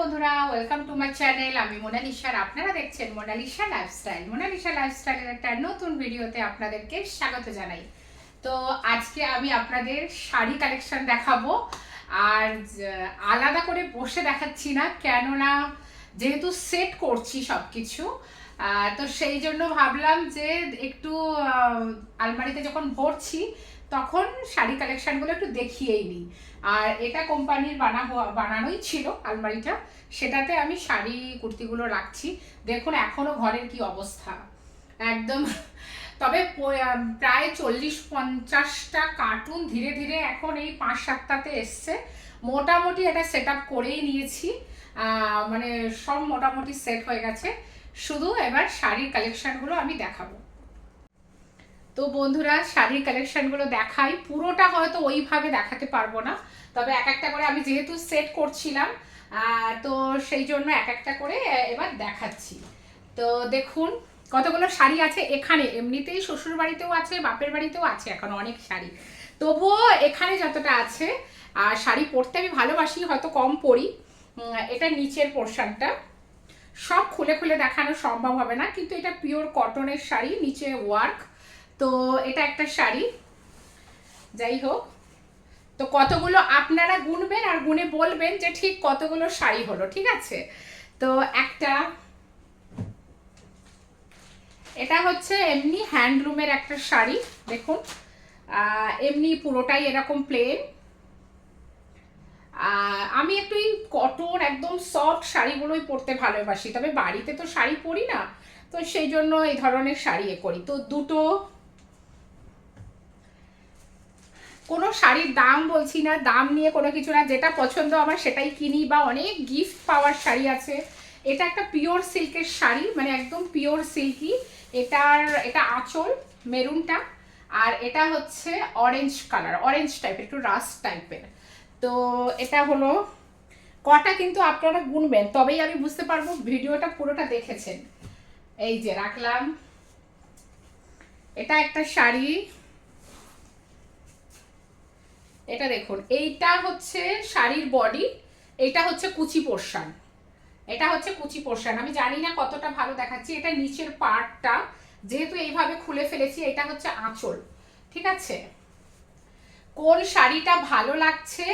বন্ধুরা welcome to my channel আমি মোনালিসার, আপনারা দেখছেন মোনালিসা লাইফস্টাইল মোনালিসা লাইফস্টাইলের একটা নতুন ভিডিওতে আপনাদেরকে স্বাগত জানাই। তো আজকে আমি আপনাদের শাড়ি কালেকশন দেখাবো। আর আলাদা করে বসে দেখাচ্ছি না, কেননা যেহেতু সেট করছি সব কিছু তো সেই জন্য ভাবলাম যে একটু আলমারিতে যখন ভরছি তখন শাড়ি কালেকশনগুলো একটু দেখিয়েই নিই। আর এটা কোম্পানির বানা বানানোই ছিল আলমারিটা। সেটাতে আমি শাড়ি, কুর্তিগুলো রাখছি। দেখুন এখনও ঘরের কি অবস্থা। একদম। তবে প্রায় চল্লিশ পঞ্চাশটা কার্টুন ধীরে ধীরে এখন এই পাঁচ সাতটাতে এসছে। মোটামুটি এটা সেট করেই নিয়েছি। মানে সব মোটামুটি সেট হয়ে গেছে। শুধু এবার শাড়ির কালেকশনগুলো আমি দেখাবো। তো বন্ধুরা, শাড়ির কালেকশনগুলো দেখাই। পুরোটা হয়তো ওইভাবে দেখাতে পারব না, তবে এক একটা করে আমি যেহেতু সেট করছিলাম তো সেই জন্য এক একটা করে এবার দেখাচ্ছি। তো দেখুন, কতগুলো শাড়ি আছে এখানে। এমনিতেই শ্বশুর বাড়িতেও আছে, বাপের বাড়িতেও আছে এখন অনেক শাড়ি। তবুও এখানে যতটা আছে, আর শাড়ি পরতে আমি ভালোবাসি, হয়তো কম পরি। এটা নিচের পোর্শনটা সব খুলে খুলে দেখানো সম্ভব হবে না, কিন্তু এটা পিওর কটনের শাড়ি, নিচে ওয়ার্ক তো এটা একটা শাড়ি। যাই হোক, তো কতগুলো আপনারা গুনবেন আর গুনে বলবেন যে ঠিক কতগুলো শাড়ি হলো, ঠিক আছে? তো একটা, এটা হচ্ছে এমনি হ্যান্ডলুমের একটা শাড়ি, দেখুন। এমনি পুরোটাই এরকম প্লেন আমি একটু এই কটন একদম সফট শাড়িগুলোই পরতে ভালোবাসি, তবে বাড়িতে তো শাড়ি পরি না, তো সেই জন্য এই ধরনের শাড়ি এ করি। তো দুটো কোনো শাড়ির দাম বলছি না, দাম নিয়ে কোনো কিছু না, যেটা পছন্দ আমার সেটাই কিনি বা অনেক গিফট পাওয়ার শাড়ি আছে। এটা একটা পিওর সিল্কের শাড়ি মানে একদম পিওর সিল্কি এটার, এটা আঁচল, মেরুনটা, আর এটা হচ্ছে অরেঞ্জ কালার অরেঞ্জ টাইপের একটু রাস্ট টাইপের তো এটা হলো, কটা কিন্তু আপনারা গুনবেন, তবেই আমি বুঝতে পারব ভিডিওটা পুরোটা দেখেছেন। এই যে রাখলাম। এটা একটা শাড়ি এটা দেখুন, এইটা হচ্ছে শাড়ির বডি এটা হচ্ছে কুচি পোর্শন এটা হচ্ছে কুচি পোর্শন আমি জানি না কতটা ভালো দেখাচ্ছি, এটা নিচের পার্টটা যেহেতু এইভাবে খুলে ফেলেছি, এটা হচ্ছে আঁচল, ঠিক আছে? কোন শাড়িটা ভালো লাগছে,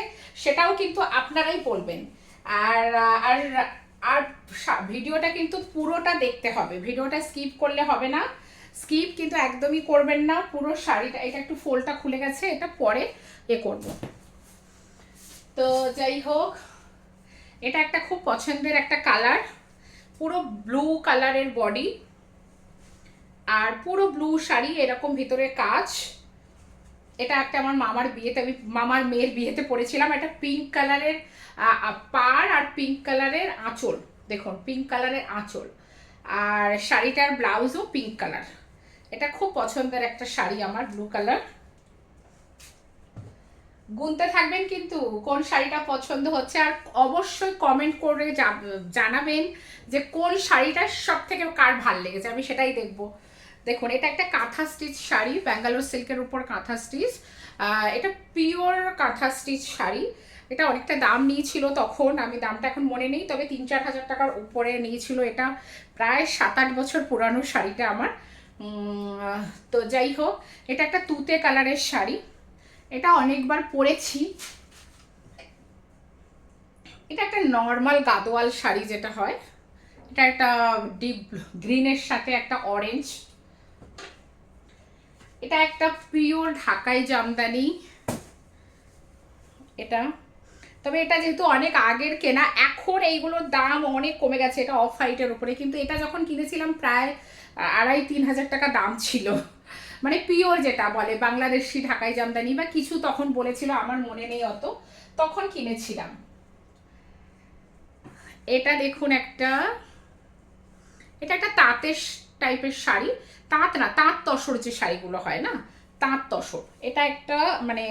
সেটাও কিন্তু আপনারাই বলবেন। আর আর আর ভিডিওটা কিন্তু পুরোটা দেখতে হবে, ভিডিওটা স্কিপ করলে হবে না। স্কিপ কিন্তু একদমই করবেন না, পুরো শাড়িটা, এটা একটু ফোলটা খুলে গেছে, এটা পরে এ করব। তো যাই হোক, এটা একটা খুব পছন্দের একটা কালার পুরো ব্লু কালারের বডি আর পুরো ব্লু শাড়ি এরকম ভিতরে কাজ। এটা একটা আমার মামার বিয়েতে, আমি মামার মেয়ের বিয়েতে পরেছিলাম এটা পিঙ্ক কালারের পার আর পিঙ্ক কালারের আঁচল। দেখুন পিঙ্ক কালারের আঁচল। আর শাড়িটার ব্লাউজও পিঙ্ক কালার এটা খুব পছন্দের একটা শাড়ি আমার ব্লু কালার গুনতে থাকবেন, কিন্তু কোন শাড়িটা পছন্দ হচ্ছে, আর অবশ্যই কমেন্ট করে জানাবেন যে কোন শাড়িটা সব থেকে কার ভালো লেগেছে, আমি সেটাই দেখব। দেখুন, এটা একটা কাঁথা স্টিচ শাড়ি, ব্যাঙ্গালোর সিল্কের উপর কাঁথা স্টিচ। এটা পিওর কাঁথা স্টিচ শাড়ি। এটা অনেকটা দাম নিয়েছিল তখন, আমি দামটা এখন মনে নেই, তবে তিন চার হাজার টাকার উপরে নিয়েছিল এটা। প্রায় সাত আট বছর পুরানো শাড়িটা আমার। তো যাই হোক, এটা একটা তুতে কালারের শাড়ি। অনেকবার পরেছি। এটা একটা নর্মাল গাদোয়াল শাড়ি যেটা হয়। এটা একটা ডিপ গ্রিনের সাথে একটা অরেঞ্জ এটা একটা পিওর ঢাকাই জামদানি। এটা। তবে এটা যেহেতু অনেক আগের কেনা, এখন এইগুলোর দাম অনেক কমে গেছে, এটা অফ হাইটের উপরে। কিন্তু এটা যখন কিনেছিলাম, প্রায় আড়াই তিন হাজার টাকা দাম ছিল। মানে পিওর যেটা বলে, বাংলাদেশি ঢাকাই জামদানি বা কিছু তখন বলেছিল, আমার মনে নেই অত, তখন কিনেছিলাম। এটা দেখুন একটা, এটা একটা তাঁতের টাইপের শাড়ি, তাঁত না, তাঁত তসর যে শাড়িগুলো হয় না, তাঁত তসর। এটা একটা মানে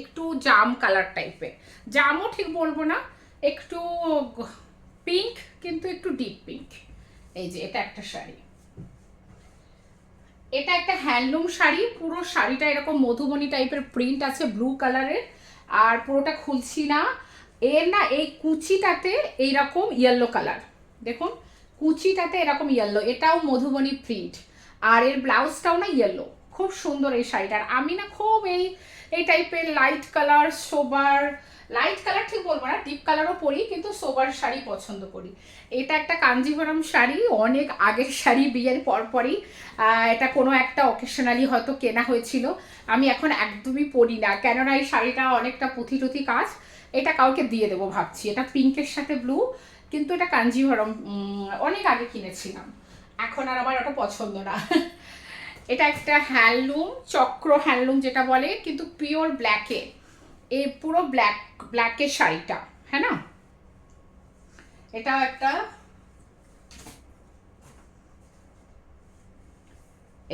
একটু জাম কালার টাইপের। জামও ঠিক বলব না, একটু পিঙ্ক, কিন্তু একটু ডিপ পিঙ্ক। এই যে, এটা একটা শাড়ি। এটা একটা হ্যান্ডলুম শাড়ি, পুরো শাড়িটা এরকম মধুবনী টাইপের প্রিন্ট আছে ব্লু কালারের আর পুরোটা খুলছি না। এর না, এই কুচিটাতে এইরকম ইয়েলো কালার দেখুন, কুচিটাতে এরকম ইয়েলো এটাও মধুবনী প্রিন্ট আর এর ব্লাউজটাও না ইয়েলো খুব সুন্দর এই শাড়িটার। আমি না খুব এই এই টাইপের light colour sober light colour ঠিক বলব না ডিপ কালারও পরি, কিন্তু সোবার শাড়ি পছন্দ করি। এটা একটা কাঞ্জিভরম শাড়ি, অনেক আগের শাড়ি, বিয়ের পরপরই। এটা কোনো একটা অকেশনালি হয়তো কেনা হয়েছিল। আমি এখন একদমই পরি না, কেননা এই শাড়িটা অনেকটা পুঁথি টুথি কাজ। এটা কাউকে দিয়ে দেবো ভাবছি। এটা পিঙ্কের সাথে ব্লু কিন্তু এটা কাঞ্জিভরম অনেক আগে কিনেছিলাম। এখন আর আমার ওটা পছন্দ না। এটা একটা হ্যান্ডলুম, চক্র হ্যান্ডলুম যেটা বলে, কিন্তু পিওর ব্ল্যাকে এই পুরো ব্ল্যাক ব্ল্যাকের শাড়িটা হ্যাঁ না? এটাও একটা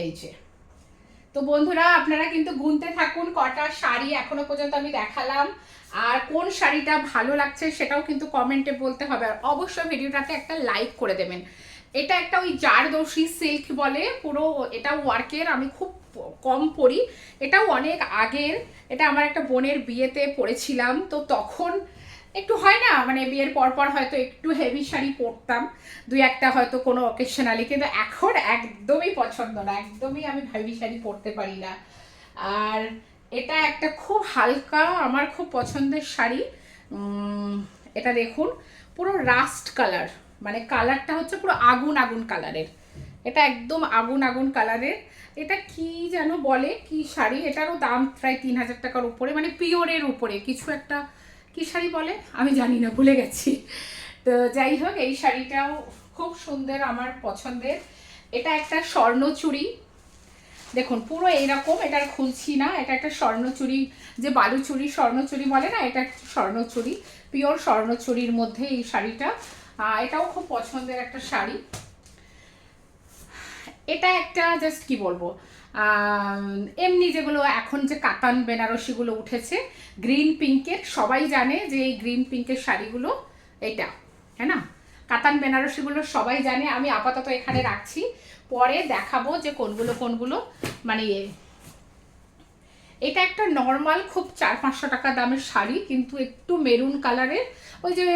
এই যে। তো বন্ধুরা, আপনারা কিন্তু গুনতে থাকুন, কটা শাড়ি এখনও পর্যন্ত আমি দেখালাম, আর কোন শাড়িটা ভালো লাগছে সেটাও কিন্তু কমেন্টে বলতে হবে, আর অবশ্যই ভিডিওটাতে একটা লাইক করে দেবেন। এটা একটা ওই জারদোষী সিল্ক বলে, পুরো এটা ওয়ার্কের আমি খুব কম পরি এটাও অনেক আগের, এটা আমার একটা বোনের বিয়েতে পরেছিলাম তো তখন একটু হয় না মানে বিয়ের পর পর হয়তো একটু হেভি শাড়ি পরতাম দুই একটা হয়তো কোনো অকেশনালি কিন্তু এখন একদমই পছন্দ না, একদমই আমি হেভি শাড়ি পরতে পারি না। আর এটা একটা খুব হালকা, আমার খুব পছন্দের শাড়ি এটা দেখুন, পুরো রাস্ট কালার মানে কালারটা হচ্ছে পুরো আগুন আগুন কালারের। এটা একদম আগুন আগুন কালারের। এটা কি যেন বলে? কি শাড়ি? এটারও দাম প্রায় তিন হাজার টাকার উপরে মানে পিওরের উপরে। কিছু একটা, কি শাড়ি বলে? আমি জানি না, ভুলে গেছি। তো যাই হোক, এই শাড়িটাও খুব সুন্দর আমার পছন্দের। এটা একটা স্বর্ণচুড়ি দেখুন, পুরো এইরকম, এটা খুলছি না। এটা একটা স্বর্ণচুরি যে বালুচুরি স্বর্ণচুরি বলে না, এটা স্বর্ণচুরি পিওর স্বর্ণচুরির মধ্যে এই শাড়িটা। এটাও খুব পছন্দের একটা শাড়ি এটা একটা জাস্ট কি বলব এমনি যেগুলো এখন যে কাতান, বেনারসিগুলো উঠেছে গ্রিন পিঙ্কের সবাই জানে যে এই গ্রিন পিঙ্কের শাড়িগুলো এটা হ্যাঁ না কাতান, বেনারসিগুলো সবাই জানে, আমি আপাতত এখানে রাখছি পরে দেখাবো যে কোনগুলো কোনগুলো মানে। এটা একটা নর্মাল খুব চার পাঁচশো টাকা দামের শাড়ি, কিন্তু একটু মেরুন কালারের ওই যে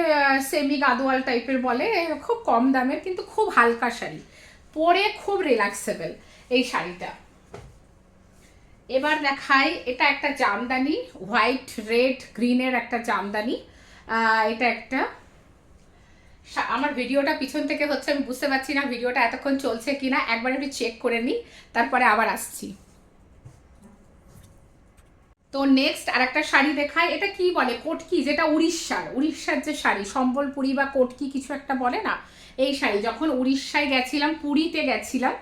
সেমি গাদোয়াল টাইপের বলে, খুব কম দামের, কিন্তু খুব হালকা শাড়ি। পরে খুব রিল্যাক্সেবল এই শাড়িটা। এবার দেখাই, এটা একটা জামদানি হোয়াইট রেড গ্রিনের একটা জামদানি। এটা একটা। আমার ভিডিওটা পিছন থেকে হচ্ছে, আমি বুঝতে পারছি না ভিডিওটা এতক্ষণ চলছে কিনা, একবার একটু চেক করে নিই, তারপরে আবার আসছি। তো নেক্সট আর একটা শাড়ি দেখায় এটা কি বলে? কোটকি, যেটা উড়িষ্যার উড়িষ্যার যে শাড়ি, সম্বলপুরি বা কোটকি কিছু একটা বলে না? এই শাড়ি, যখন উড়িষ্যায় গেছিলাম, পুরীতে গেছিলাম,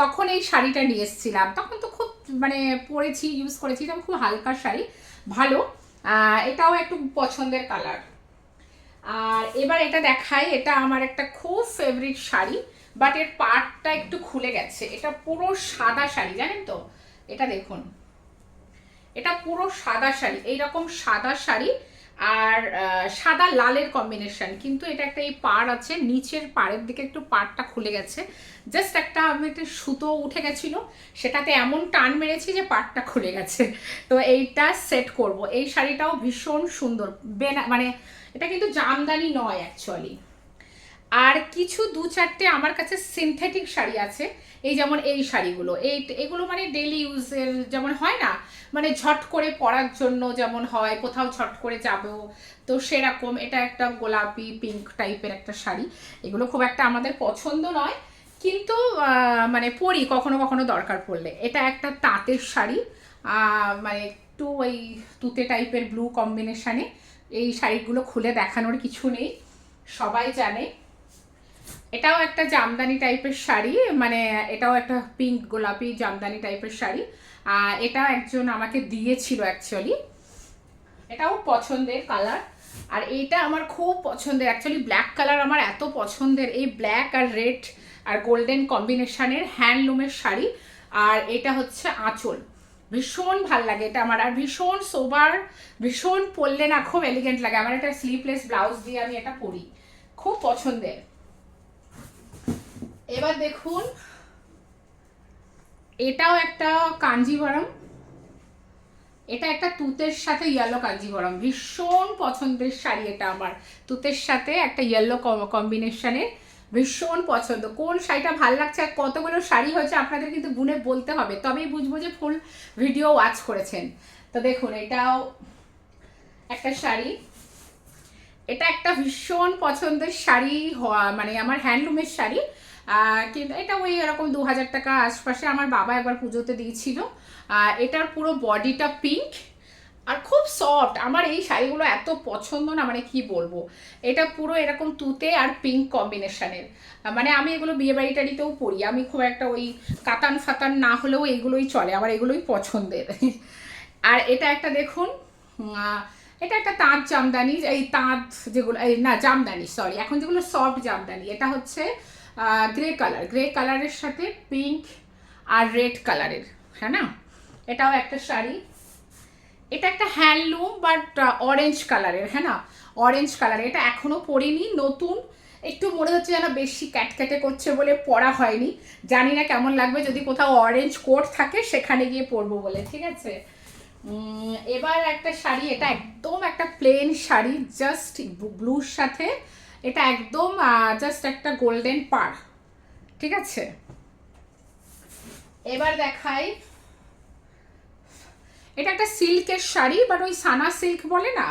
তখন এই শাড়িটা নিয়ে এসেছিলাম। তখন তো খুব মানে পরেছি ইউজ করেছি, তখন খুব হালকা শাড়ি, ভালো। এটাও একটু পছন্দের কালার আর এবার এটা দেখাই, এটা আমার একটা খুব ফেভারিট শাড়ি বাট এর পার্টটা একটু খুলে গেছে। এটা পুরো সাদা শাড়ি, জানেন তো? এটা দেখুন। এটা পুরো সাদা শাড়ি, এইরকম সাদা শাড়ি আর সাদা লালের কম্বিনেশন কিন্তু এটা একটা এই পাড় আছে, নিচের পাড়ের দিকে একটু পাড়টা খুলে গেছে। জাস্ট একটা আমি একটা সুতো উঠে গেছিল, সেটাতে এমন টান মেরেছি যে পাড়টা খুলে গেছে। তো এইটা সেট করব। এই শাড়িটাও ভীষণ সুন্দর। বেনা মানে এটা কিন্তু জামদানি নয় অ্যাকচুয়ালি আর কিছু দু চারটে আমার কাছে সিনথেটিক শাড়ি আছে। এই যেমন এই শাড়িগুলো, এই এগুলো মানে ডেলি ইউজের যেমন হয় না? মানে ঝট করে পরার জন্য যেমন হয়, কোথাও ঝট করে যাব, তো সেরকম এটা একটা গোলাপি পিঙ্ক টাইপের একটা শাড়ি। এগুলো খুব একটা আমাদের পছন্দ নয়, কিন্তু মানে পরি, কখনো কখনো দরকার পড়লে। এটা একটা তাঁতের শাড়ি মানে একটু ওই তুতে টাইপের ব্লু কম্বিনেশানে এই শাড়িগুলো খুলে দেখানোর কিছু নেই। সবাই জানে এটাও একটা জামদানি টাইপের শাড়ি মানে এটাও একটা পিঙ্ক গোলাপি জামদানি টাইপের শাড়ি। আর এটা একজন আমাকে দিয়েছিল অ্যাকচুয়ালি এটাও পছন্দের কালার আর এইটা আমার খুব পছন্দের। অ্যাকচুয়ালি ব্ল্যাক কালার আমার এত পছন্দের। এই ব্ল্যাক আর রেড আর গোল্ডেন কম্বিনেশনের হ্যান্ডলুমের শাড়ি। আর এটা হচ্ছে আঁচল। ভীষণ ভালো লাগে এটা আমার। আর ভীষণ সোবার ভীষণ পরলে না খুব এলিগেন্ট লাগে। আমার একটা স্লিভলেস ব্লাউজ দিয়ে আমি এটা পরি। খুব পছন্দের। এবার দেখুন। এটাও একটা কাঞ্জিভরম এটা একটা তুতের সাথে ইয়েলো কাঞ্জিভরম ভীষণ পছন্দের শাড়ি এটা আমার। তুতের সাথে একটা ইয়েলো কম্বিনেশনের ভীষণ পছন্দ। কোন শাড়িটা ভালো লাগছে আর কতগুলো শাড়ি হয়েছে আপনাদের কিন্তু গুনে বলতে হবে। তবেই বুঝব যে ফুল ভিডিও ওয়াচ করেছেন। তো দেখুন, এটাও একটা শাড়ি। এটা একটা ভীষণ পছন্দের শাড়ি হওয়া মানে আমার হ্যান্ডলুমের শাড়ি। কিন্তু এটা ওই এরকম দু হাজার টাকা আশপাশে আমার বাবা একবার পুজোতে দিয়েছিল। এটার পুরো বডিটা পিঙ্ক আর খুব সফট আমার এই শাড়িগুলো এত পছন্দ না মানে কি বলব? এটা পুরো এরকম তুতে আর পিঙ্ক কম্বিনেশনের মানে আমি এগুলো বিয়ে বাড়ি টাড়িতেও পরি আমি খুব একটা ওই কাতান ফাতান না হলেও এগুলোই চলে, আমার এগুলোই পছন্দের। আর এটা একটা দেখুন এটা একটা তাঁত জামদানি, এই তাঁত যেগুলো, এই না, জামদানি সরি এখন যেগুলো সফট জামদানি, এটা হচ্ছে গ্রে কালার গ্রে কালারের সাথে পিঙ্ক আর রেড কালারের হ্যাঁ না? এটাও একটা শাড়ি। এটা একটা হ্যান্ডলুম বাট অরেঞ্জ কালারের হ্যাঁ না? অরেঞ্জ কালার এটা এখনও পরিনি, নতুন। একটু মনে হচ্ছে যেন বেশি ক্যাটক্যাটে করছে বলে পরা হয়নি। জানি না কেমন লাগবে, যদি কোথাও অরেঞ্জ কোট থাকে, সেখানে গিয়ে পরবো বলে, ঠিক আছে? এবার একটা শাড়ি, এটা একদম একটা প্লেন শাড়ি জাস্ট ব্লুর সাথে এটা একদম জাস্ট একটা গোল্ডেন পার ঠিক আছে? এবার দেখাই। এটা একটা সিল্কের শাড়ি বাট ওই সানা সিল্ক বলে না?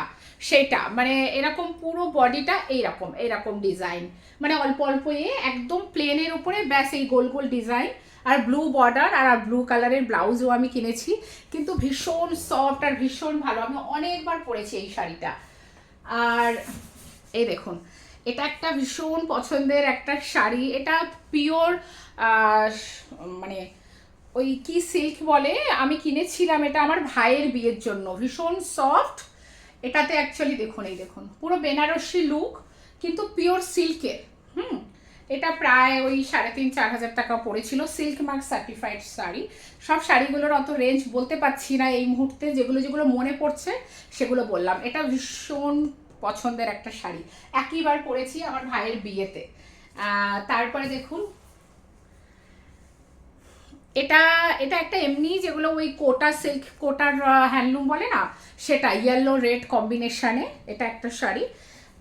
সেটা মানে এরকম পুরো বডিটা এইরকম এইরকম ডিজাইন মানে অল্প অল্প এ, একদম প্লেনের উপরে, ব্যাস এই গোল গোল ডিজাইন আর ব্লু বর্ডার আর ব্লু কালারের ব্লাউজও আমি কিনেছি। কিন্তু ভীষণ সফট আর ভীষণ ভালো, আমি অনেকবার পরেছি এই শাড়িটা। আর এই দেখুন এটা একটা ভীষণ পছন্দের একটা শাড়ি। এটা পিওর মানে ওই কি সিল্ক বলে? আমি কিনেছিলাম এটা আমার ভাইয়ের বিয়ের জন্য। ভীষণ সফট এটাতে অ্যাকচুয়ালি দেখুন, এই দেখুন, পুরো বেনারসি লুক কিন্তু পিওর সিল্কের হুম? এটা প্রায় ওই সাড়ে তিন, চার হাজার টাকা পড়েছিল সিল্ক মার্ক সার্টিফাইড শাড়ি। সব শাড়িগুলোর অত রেঞ্জ বলতে পারছি না এই মুহূর্তে। যেগুলো যেগুলো মনে পড়ছে, সেগুলো বললাম। এটা ভীষণ পছন্দের একটা শাড়ি। একইবার পরেছি আমার ভাইয়ের বিয়েতে। তারপরে দেখুন এটা এটা একটা এমনি যেগুলো ওই কোটা সিল্ক কোটার হ্যান্ডলুম বলে না? সেটা ইয়েলো রেড কম্বিনেশানে এটা একটা শাড়ি।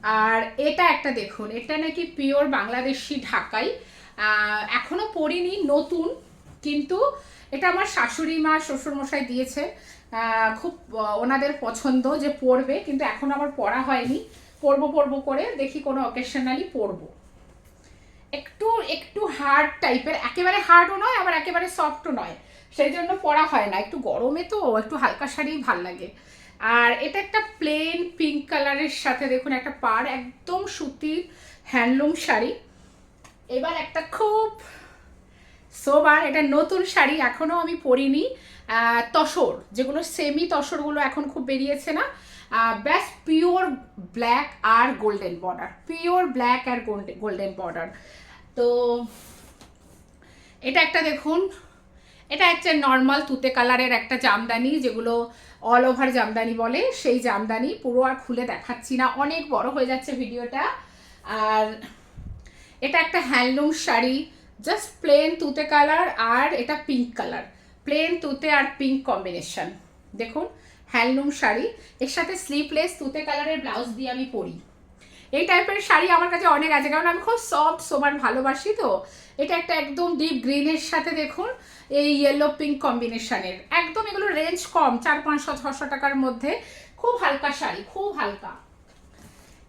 আর এটা একটা দেখুন এটা নাকি পিওর বাংলাদেশি ঢাকাই। আহ, এখনও পরিনি নতুন কিন্তু এটা আমার শাশুড়ি মা শ্বশুরমশাই দিয়েছে খুব ওনাদের পছন্দ যে পরবে কিন্তু এখন আমার পরা হয়নি। পরবো পরবো করে দেখি কোনো অকেশনালি পরবো একটু একটু হার্ড টাইপের একেবারে হার্ডও নয়, আবার একেবারে সফটও নয়। সেই জন্য পরা হয় না। একটু গরমে তো, একটু হালকা শাড়ি ভালো লাগে। আর এটা একটা প্লেন পিঙ্ক কালারের সাথে দেখুন, একটা পার একদম সুতির হ্যান্ডলুম শাড়ি। এবার একটা খুব সোবার এটা নতুন শাড়ি এখনও আমি পরিনি। তসর, যেগুলো সেমি তসরগুলো এখন খুব বেরিয়েছে না। ব্যাস পিওর ব্ল্যাক আর গোল্ডেন বর্ডার পিওর ব্ল্যাক আর গোল্ডেন বর্ডার তো এটা একটা দেখুন, এটা একটা নর্মাল তুতে কালারের একটা জামদানি, যেগুলো অল ওভার জামদানি বলে, সেই জামদানি পুরো আর খুলে দেখাচ্ছি না, অনেক বড় হয়ে যাচ্ছে ভিডিওটা আর এটা একটা হ্যান্ডলুম শাড়ি জাস্ট প্লেন তুতে কালার আর এটা পিঙ্ক কালার প্লেন তুতে আর পিঙ্ক কম্বিনেশন দেখুন হ্যান্ডলুম শাড়ি। এর সাথে স্লিপলেস তুতে কালারের ব্লাউজ দিয়ে আমি পরি। এই টাইপের শাড়ি আমার কাছে অনেক আছে, কারণ আমি খুব সফট সোবার ভালোবাসি তো। এটা একটা একদম ডিপ গ্রিনের সাথে দেখুন, এই ইয়েলো পিঙ্ক কম্বিনেশনের একদম এগুলো রেঞ্জ কম, চার, পাঁচশো, ছশো টাকার মধ্যে। খুব হালকা শাড়ি, খুব হালকা।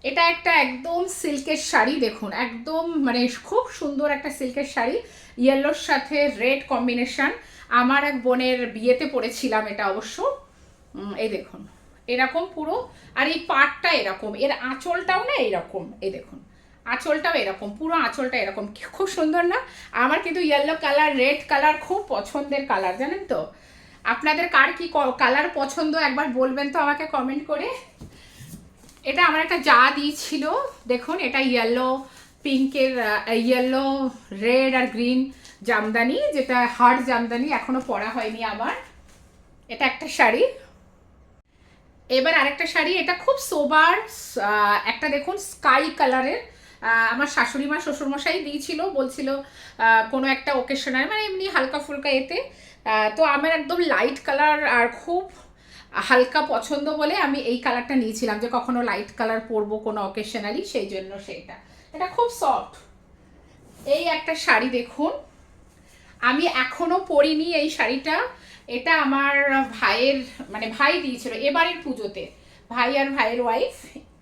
এটা একটা একদম সিল্কের শাড়ি দেখুন, একদম মানে খুব সুন্দর একটা সিল্কের শাড়ি ইয়েলোর সাথে রেড কম্বিনেশন আমার এক বোনের বিয়েতে পরেছিলাম এটা অবশ্য। এই দেখুন, এরকম পুরো, আর এই পাটটা এরকম, এর আঁচলটাও না এরকম, এই দেখুন, আঁচলটাও এরকম, পুরো আঁচলটা এরকম খুব সুন্দর না? আমার কিন্তু ইয়েলো কালার রেড কালার খুব পছন্দের কালার জানেন তো? আপনাদের কার কি কালার পছন্দ? একবার বলবেন তো আমাকে কমেন্ট করে। এটা আমার একটা যা দিয়েছিল, দেখুন, এটা ইয়েলো পিঙ্কের ইয়েলো রেড আর গ্রিন জামদানি, যেটা হার্ড জামদানি এখনও পরা হয়নি আমার। এটা একটা শাড়ি। এবার আরেকটা শাড়ি, এটা খুব সোবার একটা দেখুন স্কাই কালারের আমার শাশুড়ি মা, শ্বশুরমশাই দিয়েছিল, বলছিল কোনো একটা ওকেশনাল মানে এমনি হালকা ফুলকা এতে তো আমার একদম লাইট কালার আর খুব হালকা পছন্দ বলে আমি এই কালারটা নিয়েছিলাম যে কখনো লাইট কালার পরবো কোনো অকেশনালি সেই জন্য সেইটা। এটা খুব সফট এই একটা শাড়ি দেখুন। আমি এখনও পরিনি এই শাড়িটা। এটা আমার ভাইয়ের মানে ভাই দিয়েছিল এবারের পুজোতে। ভাই আর ভাইয়ের ওয়াইফ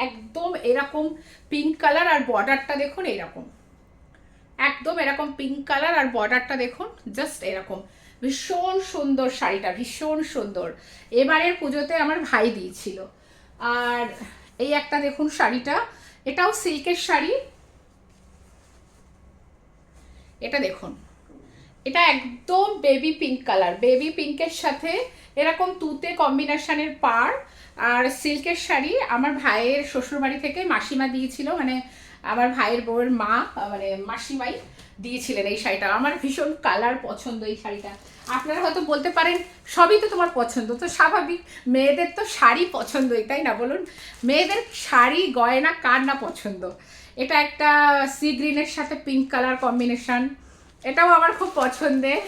একদম এরকম পিঙ্ক কালার আর বর্ডারটা দেখুন এরকম। একদম এরকম পিঙ্ক কালার আর বর্ডারটা দেখুন জাস্ট এরকম। ভীষণ সুন্দর শাড়িটা, ভীষণ সুন্দর। এবারের পুজোতে আমার ভাই দিয়েছিল। আর এই একটা দেখুন শাড়িটা, এটাও সিল্কের শাড়ি। এটা দেখুন, এটা একদম বেবি পিঙ্ক কালার বেবি পিঙ্কের সাথে এরকম তুতে কম্বিনেশনের পার আর সিল্কের শাড়ি আমার ভাইয়ের শ্বশুরবাড়ি থেকে মাসিমা দিয়েছিল মানে আমার ভাইয়ের বউয়ের মা মানে মাসিমাই। দিয়েছিলেন এই শাড়িটা। আমার ভীষণ কালার পছন্দ এই শাড়িটা। আপনারা হয়তো বলতে পারেন, সবই তো তোমার পছন্দ, তো স্বাভাবিক। মেয়েদের তো শাড়ি পছন্দই তাই না বলুন। মেয়েদের শাড়ি, গয়না কার না পছন্দ? এটা একটা সি গ্রিনের সাথে পিঙ্ক কালার কম্বিনেশন এটাও আমার খুব পছন্দের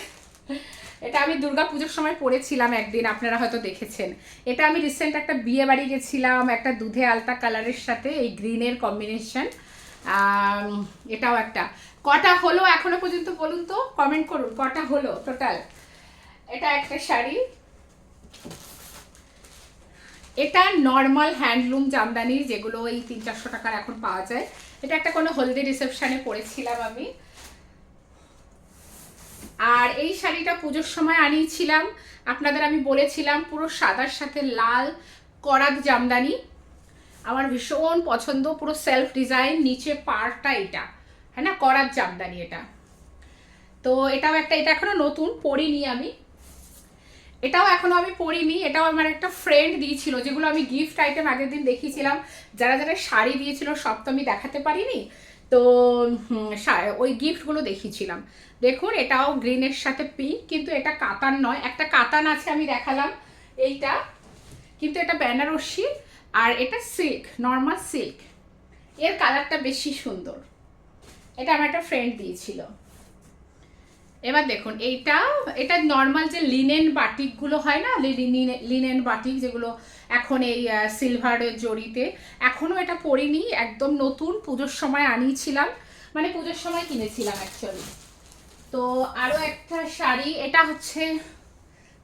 এটা আমি দুর্গা পুজোর সময় পরেছিলাম একদিন, আপনারা হয়তো দেখেছেন। এটা আমি রিসেন্ট একটা বিয়ে বাড়ি গেছিলাম, একটা দুধে আলতা কালারের সাথে, এই গ্রিনের কম্বিনেশন এটাও একটা। কটা হলো এখনও পর্যন্ত বলুন তো? কমেন্ট করুন, কটা হলো টোটাল এটা একটা শাড়ি। এটা নর্মাল হ্যান্ডলুম জামদানি, যেগুলো এই তিন চারশো টাকার এখন পাওয়া যায়। এটা একটা কোনো হলদি রিসেপশনে পরেছিলাম আমি। আর এই শাড়িটা পুজোর সময় আনিয়েছিলাম। আপনাদের আমি বলেছিলাম, পুরো সাদার সাথে লাল করাত জামদানি। আমার ভীষণ পছন্দ, পুরো সেলফ ডিজাইন নিচে পাড়টা এটা। হ্যাঁ না? করাত জামদানি এটা। তো এটাও একটা, এটা এখনও নতুন, পরিনি আমি। এটাও এখনও আমি পরিনি, এটাও আমার একটা ফ্রেন্ড দিয়েছিল, যেগুলো আমি গিফট আইটেম আগের দিন দেখিয়েছিলাম। যারা যারা শাড়ি দিয়েছিল, সব তো আমি দেখাতে পারিনি। তো ওই গিফটগুলো দেখিয়েছিলাম। দেখুন, এটাও গ্রিনের সাথে পিঙ্ক কিন্তু এটা কাতান নয়। একটা কাতান আছে, আমি দেখালাম, এইটা। কিন্তু এটা বেনারসি। আর এটা সিল্ক নর্মাল সিল্ক এর কালারটা বেশি সুন্দর। এটা আমার একটা ফ্রেন্ড দিয়েছিল। এবার দেখুন, এইটা, এটা নর্মাল যে লিনেন বাটিকগুলো হয় না লিনেন বাটিক যেগুলো এখন এই সিলভারের জড়িতে এখনও এটা পরিনি, একদম নতুন, পুজোর সময় আনিয়েছিলাম। মানে পুজোর সময় কিনেছিলাম অ্যাকচুয়ালি তো আরও একটা শাড়ি, এটা হচ্ছে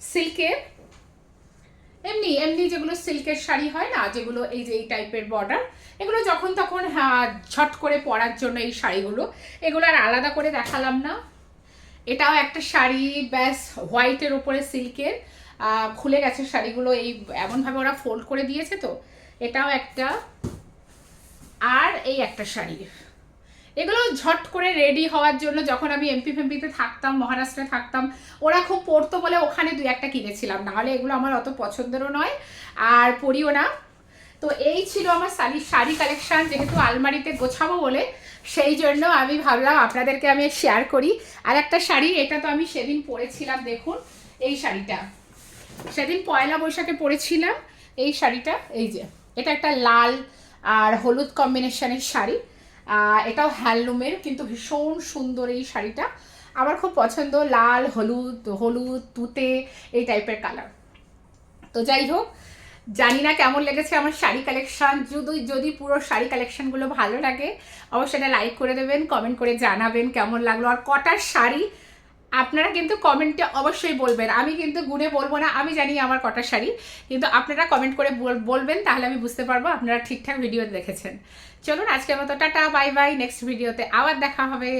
সিল্কের এমনি এমনি যেগুলো সিল্কের শাড়ি হয় না, যেগুলো এই যে এই টাইপের বর্ডার এগুলো যখন তখন হ্যাঁ ঝট করে পরার জন্য এই শাড়িগুলো। এগুলো আর আলাদা করে দেখালাম না। এটাও একটা শাড়ি, ব্যাস হোয়াইটের ওপরে সিল্কের খুলে গেছে শাড়িগুলো, এই এমনভাবে ওরা ফোল্ড করে দিয়েছে তো, এটাও একটা। আর এই একটা শাড়ি। এগুলো ঝট করে রেডি হওয়ার জন্য যখন আমি এমপি ফেমপিতে থাকতাম, মহারাষ্ট্রে থাকতাম, ওরা খুব পড়তো বলে ওখানে দু একটা কিনেছিলাম। নাহলে এগুলো আমার অত পছন্দেরও নয়, আর পরিও না। তো এই ছিল আমার শাড়ি শাড়ি কালেকশান যেহেতু আলমারিতে গোছাবো বলে, সেই জন্য আমি ভাবলাম আপনাদেরকে আমি শেয়ার করি। আর একটা শাড়ি, এটা তো আমি সেদিন পরেছিলাম, দেখুন, এই শাড়িটা। সেদিন পয়লা বৈশাখে পরেছিলাম এই শাড়িটা, এই যে, এটা একটা লাল আর হলুদ কম্বিনেশনের শাড়ি। এটাও হ্যান্ডলুমের, কিন্তু ভীষণ সুন্দর এই শাড়িটা। আমার খুব পছন্দ, লাল, হলুদ হলুদ, তুতে, এই টাইপের কালার তো যাই হোক, জানি না কেমন লেগেছে আমার শাড়ি কালেকশান যদি যদি পুরো শাড়ি কালেকশানগুলো ভালো লাগে, অবশ্যই লাইক করে দেবেন কমেন্ট করে জানাবেন কেমন লাগল। আর কটার শাড়ি আপনারা কিন্তু কমেন্টে অবশ্যই বলবেন। আমি কিন্তু গুনে বলব না, আমি জানি আমার কটা শাড়ি। কিন্তু আপনারা কমেন্ট করে বলবেন, তাহলে আমি বুঝতে পারব আপনারা ঠিকঠাক ভিডিও দেখেছেন। চলুন আজকের মতো, টাটা, বাই বাই নেক্সট ভিডিওতে আবার দেখা হবে।